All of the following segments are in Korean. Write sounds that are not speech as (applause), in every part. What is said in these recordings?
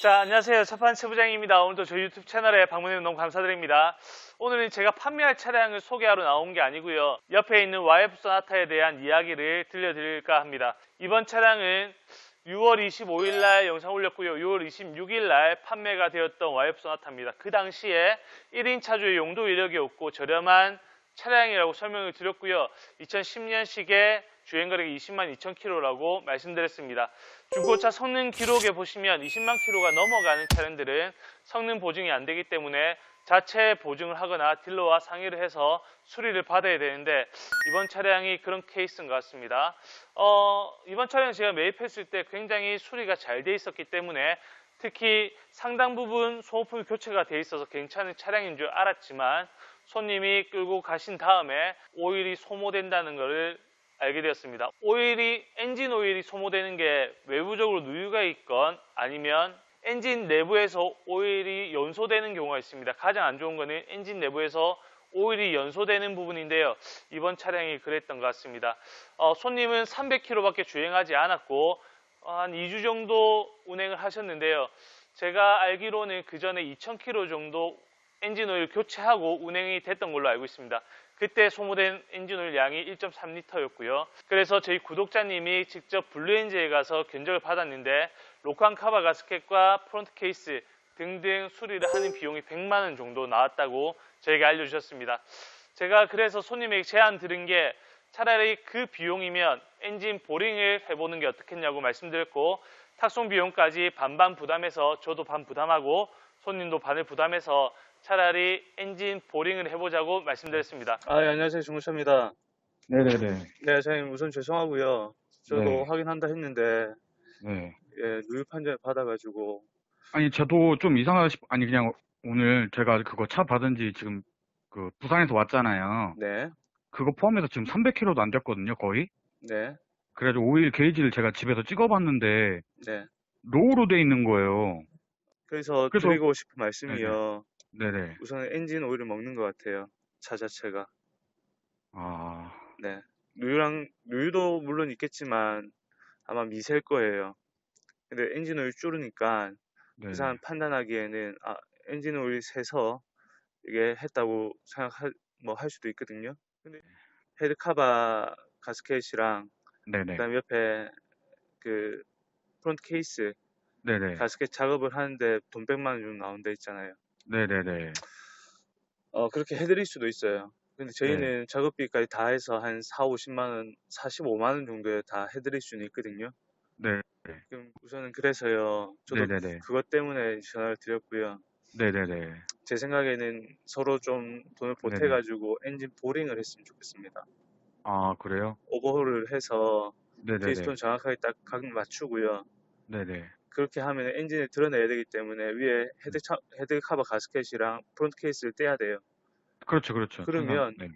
자, 안녕하세요. 첫판 최부장입니다. 오늘도 저희 유튜브 채널에 방문해 너무 감사드립니다. 오늘은 제가 판매할 차량을 소개하러 나온 게 아니고요. 옆에 있는 YF 소나타에 대한 이야기를 들려드릴까 합니다. 이번 차량은 6월 25일 날 영상 올렸고요. 6월 26일 날 판매가 되었던 YF 소나타입니다. 그 당시에 1인 차주의 용도 이력이 없고 저렴한 차량이라고 설명을 드렸고요. 2010년식에 주행거리가 20만 2천 킬로라고 말씀드렸습니다. 중고차 성능 기록에 보시면 20만 킬로가 넘어가는 차량들은 성능 보증이 안 되기 때문에 자체 보증을 하거나 딜러와 상의를 해서 수리를 받아야 되는데 이번 차량이 그런 케이스인 것 같습니다. 어, 이번 차량 제가 매입했을 때 굉장히 수리가 잘 돼 있었기 때문에 특히 상당 부분 소모품 교체가 돼 있어서 괜찮은 차량인 줄 알았지만 손님이 끌고 가신 다음에 오일이 소모된다는 것을 알게 되었습니다. 오일이 엔진 오일이 소모되는 게 외부적으로 누유가 있건 아니면 엔진 내부에서 오일이 연소되는 경우가 있습니다. 가장 안 좋은 거는 엔진 내부에서 오일이 연소되는 부분인데요. 이번 차량이 그랬던 것 같습니다. 어, 손님은 300km밖에 주행하지 않았고 어, 한 2주 정도 운행을 하셨는데요. 제가 알기로는 그 전에 2000km 정도 엔진 오일 교체하고 운행이 됐던 걸로 알고 있습니다. 그때 소모된 엔진오일 양이 1.3리터였고요. 그래서 저희 구독자님이 직접 블루엔지에 가서 견적을 받았는데 로칸 카바 가스켓과 프론트 케이스 등등 수리를 하는 비용이 100만 원 정도 나왔다고 저에게 알려주셨습니다. 제가 그래서 손님에게 제안 드린 게 차라리 그 비용이면 엔진 보링을 해보는 게 어떻겠냐고 말씀드렸고 탁송 비용까지 반반 부담해서 저도 반 부담하고 손님도 반을 부담해서 차라리 엔진 보링을 해보자고 말씀드렸습니다. 아, 예, 안녕하세요. 중구차입니다. 네네네. 네, 사장님 우선 죄송하고요. 저도 네. 확인한다 했는데 네. 예, 누유 판정 받아가지고 아니, 저도 좀 이상하다 싶, 아니, 그냥 오늘 제가 그거 차 받은 지 지금 그 부산에서 왔잖아요. 네, 그거 포함해서 지금 300km도 안 됐거든요, 거의. 네, 그래가지고 오일 게이지를 제가 집에서 찍어봤는데 네. 로우로 돼 있는 거예요. 그래서, 그래서- 드리고 싶은 말씀이요. 네네. 우선 엔진 오일을 먹는 것 같아요. 차 자체가. 아, 네. 누유랑 누유도 물론 있겠지만 아마 미세일 거예요. 근데 엔진 오일 줄으니까 네. 그 사람 판단하기에는 아, 엔진 오일 세서 이게 했다고 생각할 뭐 할 수도 있거든요. 근데 헤드 카바 가스켓이랑 네네. 그다음 옆에 그 프론트 케이스 네네. 가스켓 작업을 하는데 돈 100만 원 정도 나온다 했잖아요. 네네네. 어 그렇게 해드릴 수도 있어요. 근데 저희는 네. 작업비까지 다 해서 한 4, 50만 원, 45만 원 정도에 다 해드릴 수는 있거든요. 네. 그럼 우선은 그래서요. 저도 네네네. 그것 때문에 전화를 드렸고요. 네네네. 제 생각에는 서로 좀 돈을. 보태가지고 엔진 보링을 했으면 좋겠습니다. 아, 그래요? 오버홀을 해서 네네네. 피스톤 정확하게 딱 각 맞추고요. 네네. 그렇게 하면 엔진을 드러내야 되기 때문에 위에 헤드, 차, 헤드 카버 가스켓이랑 프론트 케이스를 떼야 돼요. 그렇죠, 그렇죠. 그러면 네.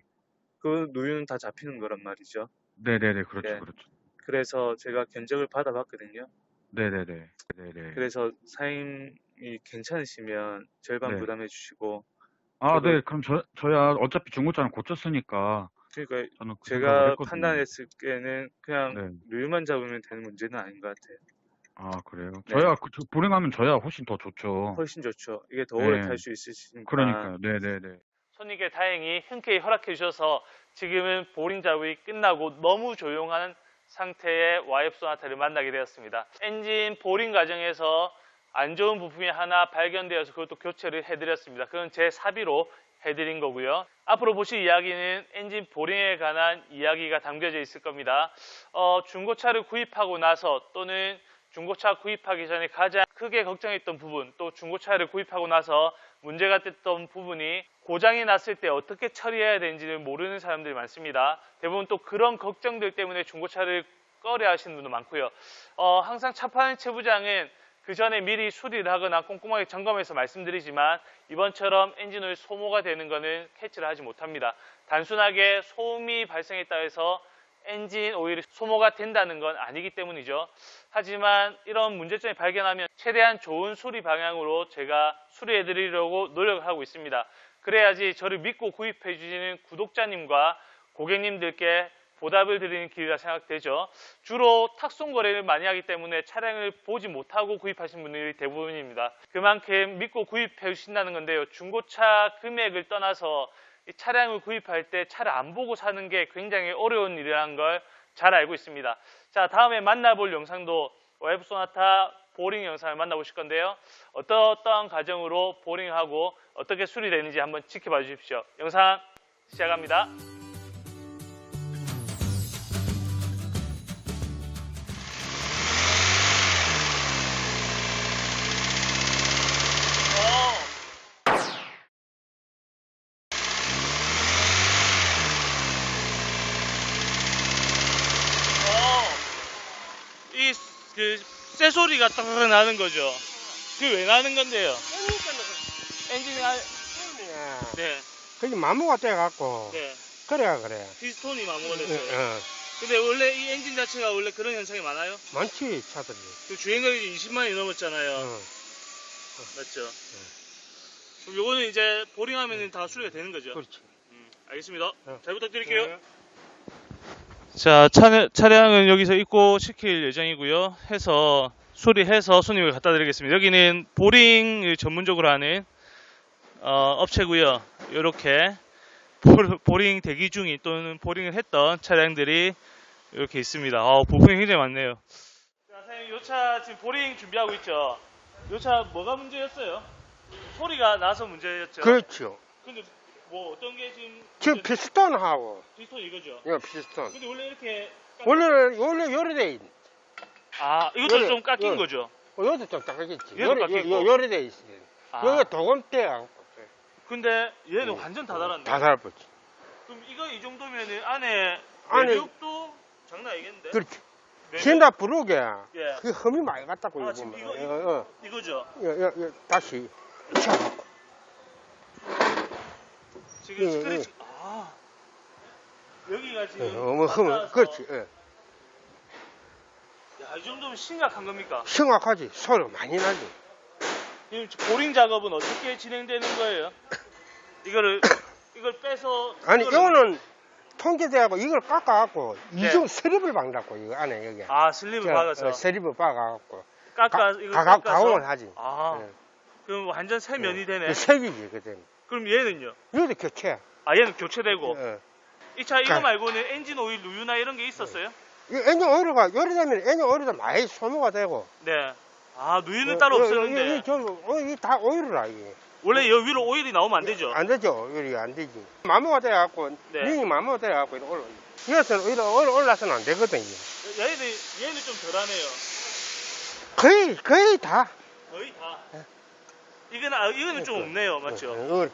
그 누유는 다 잡히는 거란 말이죠. 네네네. 그렇죠, 네. 그렇죠. 그래서 제가 견적을 받아봤거든요. 네네네. 네네. 그래서 사임이 괜찮으시면 절반 네. 부담해 주시고 아, 네. 그럼 저, 저야 어차피 중고차는 고쳤으니까 그러니까 그 제가. 판단했을 때는 그냥 네. 누유만 잡으면 되는 문제는 아닌 것 같아요. 아, 그래요? 네. 저야 그, 저 불행하면 저야 훨씬 더 좋죠. 훨씬 좋죠. 이게 더 오래 네. 탈 수 있으시니까. 그러니까요. 네네네. 손님께 다행히 흔쾌히 허락해 주셔서 지금은 보링 작업이 끝나고 너무 조용한 상태의 YF 소나타를 만나게 되었습니다. 엔진 보링 과정에서 안 좋은 부품이 하나 발견되어서 그것도 교체를 해드렸습니다. 그건 제 사비로 해드린 거고요. 앞으로 보실 이야기는 엔진 보링에 관한 이야기가 담겨져 있을 겁니다. 어, 중고차를 구입하고 나서 또는 중고차 구입하기 전에 가장 크게 걱정했던 부분 또 중고차를 구입하고 나서 문제가 됐던 부분이 고장이 났을 때 어떻게 처리해야 되는지를 모르는 사람들이 많습니다. 대부분 또 그런 걱정들 때문에 중고차를 꺼려 하시는 분도 많고요. 어, 항상 차 파는 채부장은 그 전에 미리 수리를 하거나 꼼꼼하게 점검해서 말씀드리지만 이번처럼 엔진오일 소모가 되는 것은 캐치를 하지 못합니다. 단순하게 소음이 발생했다 해서 엔진 오일이 소모가 된다는 건 아니기 때문이죠. 하지만 이런 문제점이 발견하면 최대한 좋은 수리 방향으로 제가 수리해 드리려고 노력을 하고 있습니다. 그래야지 저를 믿고 구입해 주시는 구독자님과 고객님들께 보답을 드리는 길이라 생각되죠. 주로 탁송 거래를 많이 하기 때문에 차량을 보지 못하고 구입하신 분들이 대부분입니다. 그만큼 믿고 구입해 주신다는 건데요. 중고차 금액을 떠나서 이 차량을 구입할 때 차를 안 보고 사는 게 굉장히 어려운 일이라는 걸 잘 알고 있습니다. 자, 다음에 만나볼 영상도 와이프 소나타 보링 영상을 만나보실 건데요. 어떠어떠한 과정으로 보링하고 어떻게 수리되는지 한번 지켜봐 주십시오. 영상 시작합니다. 쇠 소리가 딱 나는 거죠. 그게 왜 나는 건데요? 엔진이, 아, 네, 그게 마모가 돼갖고 네. 그래야 그래. 피스톤이 마모가 어, 됐어요. 어. 근데 원래 이 엔진 자체가 원래 그런 현상이 많아요? 많지 차들이. 그 주행거리 20만이 넘었잖아요. 어. 맞죠? 그럼 요거는 이제 보링하면 다 수리가 되는 거죠? 그렇지. 음, 알겠습니다. 어. 잘 부탁드릴게요. 네. 자, 차, 차량은 여기서 입고 시킬 예정이고요. 해서, 수리해서 손님을 갖다 드리겠습니다. 여기는 보링을 전문적으로 하는, 어, 업체고요 요렇게, 보- 보링 대기 중인 또는 보링을 했던 차량들이 이렇게 있습니다. 아, 부품이 굉장히 많네요. 자, 사장님, 요차 지금 보링 준비하고 있죠? 요차 뭐가 문제였어요? 소리가 나서 문제였죠? 그렇죠. 근데 뭐 어떤 게 지금. 지금 피스톤하고 피스톤 이거죠? 이거 피스톤. 근데 원래 이렇게. 깎- 원래 원래 요래돼 있. 아, 이것도 요래, 좀 깎인 요래. 거죠? 어, 여기도 좀 작겠지. 얘도 깎이고. 요래돼 있어. 아, 여기가 도금대하고 근데 얘는 음, 완전 다 달았네. 다 달아버지. 그럼 이거 이 정도면은 안에 안에- 내력도 장난 아니겠는데? 그렇지. 신다 부르게 예, 그 흠이 많이 갔다고 아, 이거 지금 보면. 이거- 어, 어. 이거죠. 여, 여, 여, 다시 쳐. 지금 예, 스크래치. 아, 여기가 지금. 어, 뭐 흠, 가까워서- 그렇지. 예. 야, 이 정도면 심각한 겁니까? 심각하지. 소리 많이 나지. 지금 보링 작업은 어떻게 진행되는 거예요? (coughs) 이거를 (coughs) 이걸 빼서 아니 이거를- 이거는 통제돼하고 이걸 깎아갖고 네. 이중 스립을 박는다고 이거 안에 여기. 아 슬립을 박아서 스립을 박아갖고 깎아 가, 이거 가, 깎아서 가공을 하지. 아 예. 그럼 완전 새 면이 되네. 그 색이지 그때. 그럼 얘는요? 이것도 교체야. 아 얘는 교체되고 예. 이 차 이거 가- 말고는 엔진 오일 누유나 이런 게 있었어요? 이 엔진 오일가 요리되면 엔진 오일도 많이 소모가 되고. 네. 아 누유는 어, 따로 어, 없었는데 이, 어, 이다 오일이라 이게. 원래 여기 위로 오일이 나오면 안 되죠? 안 되죠. 요리 안 되지. 마모가 돼갖고 네. 링이 마모가 돼갖고 이렇게 올라. 이것은 오히려 올라 올라서는 안 되거든요. 얘는 얘는 좀 덜하네요. 거의 거의 다. 거의 다. 이거는 아, 이거는 좀 없네요, 맞죠? 어,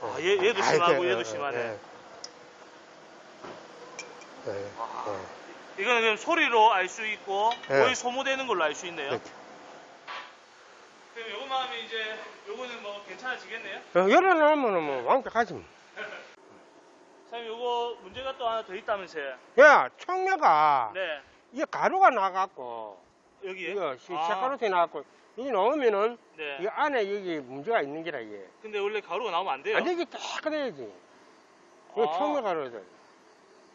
어, 아, 얘 얘도 아이, 심하고 그, 얘도 어, 심하네. 예. 예, 아, 예. 이거는 그럼 소리로 알 수 있고 네. 거의 소모되는 걸로 알 수 있네요. 그렇죠. 그럼 요거만 하면 이제 요거는 뭐 괜찮아지겠네요. 어, 열어놓으면 뭐 완벽하지. 뭐. 사장님 요거 문제가 또 하나 더 있다면서요? 야, 총매가 네. 이게 가루가 나갖고 여기에? 이거 시- 아. 색가루티 나갖고 이게 넣으면은 네. 이 안에 여기 문제가 있는 게라 이게. 근데 원래 가루가 나오면 안 돼요. 안 되지 깨끗해야지. 이거 아. 총매 가루들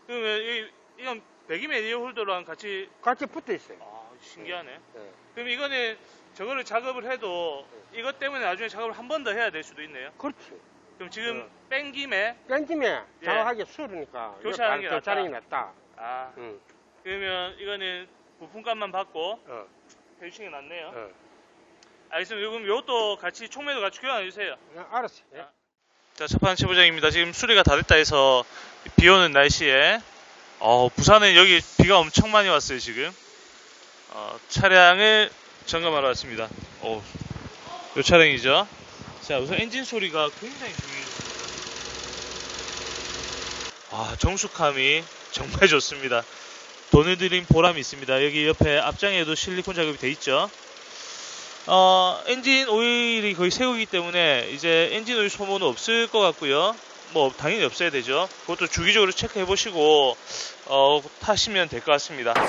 그러면 이, 이건 배기맨 에어 홀더랑 같이 같이 붙어 있어요. 아 신기하네. 예. 그럼 이거는 저거를 작업을 해도 이것 때문에 나중에 작업을 한 번 더 해야 될 수도 있네요. 그렇지. 그럼 지금 어. 뺀 김에 예. 수르니까 이거 교체하는 게 바로 교체하는 게 낫다. 낫다. 아 응. 그러면 이거는 부품값만 받고 어, 해주시는 게 낫네요. 어. 알겠습니다. 그럼 이것도 같이 총매도 같이 교환해 주세요. 야, 알았어. 예. 자, 첫판 최부장입니다. 지금 수리가 다 됐다 해서 비 오는 날씨에 어, 부산은 여기 비가 엄청 많이 왔어요, 지금. 어, 차량을 점검하러 왔습니다. 어, 요 차량이죠. 자, 우선 엔진 소리가 굉장히 중요해요. 아, 정숙함이 정말 좋습니다. 돈을 들인 보람이 있습니다. 여기 옆에 앞장에도 실리콘 작업이 돼 있죠. 어, 엔진 오일이 거의 새우이기 때문에 이제 엔진 오일 소모는 없을 것 같고요. 뭐 당연히 없어야 되죠. 그것도 주기적으로 체크해 보시고 어, 타시면 될 것 같습니다. 어.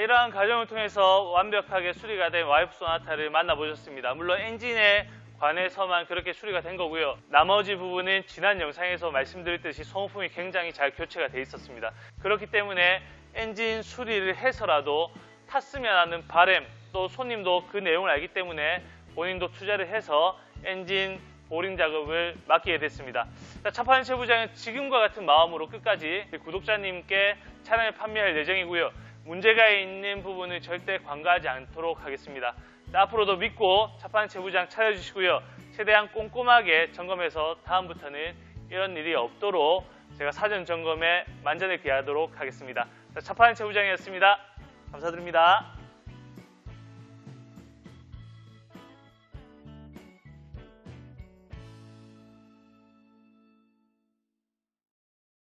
이러한 과정을 통해서 완벽하게 수리가 된 와이프 소나타를 만나보셨습니다. 물론 엔진에 관해서만 그렇게 수리가 된 거고요. 나머지 부분은 지난 영상에서 말씀드렸듯이 소모품이 굉장히 잘 교체가 돼 있었습니다. 그렇기 때문에 엔진 수리를 해서라도 탔으면 하는 바램 또 손님도 그 내용을 알기 때문에 본인도 투자를 해서 엔진 보링 작업을 맡기게 됐습니다. 자, 차파는 최부장은 지금과 같은 마음으로 끝까지 구독자님께 차량을 판매할 예정이고요. 문제가 있는 부분을 절대 관가하지 않도록 하겠습니다. 자, 앞으로도 믿고 차파는 최부장 찾아주시고요. 최대한 꼼꼼하게 점검해서 다음부터는 이런 일이 없도록 제가 사전 점검에 만전을 기하도록 하겠습니다. 자, 차파는 최부장이었습니다. 감사드립니다.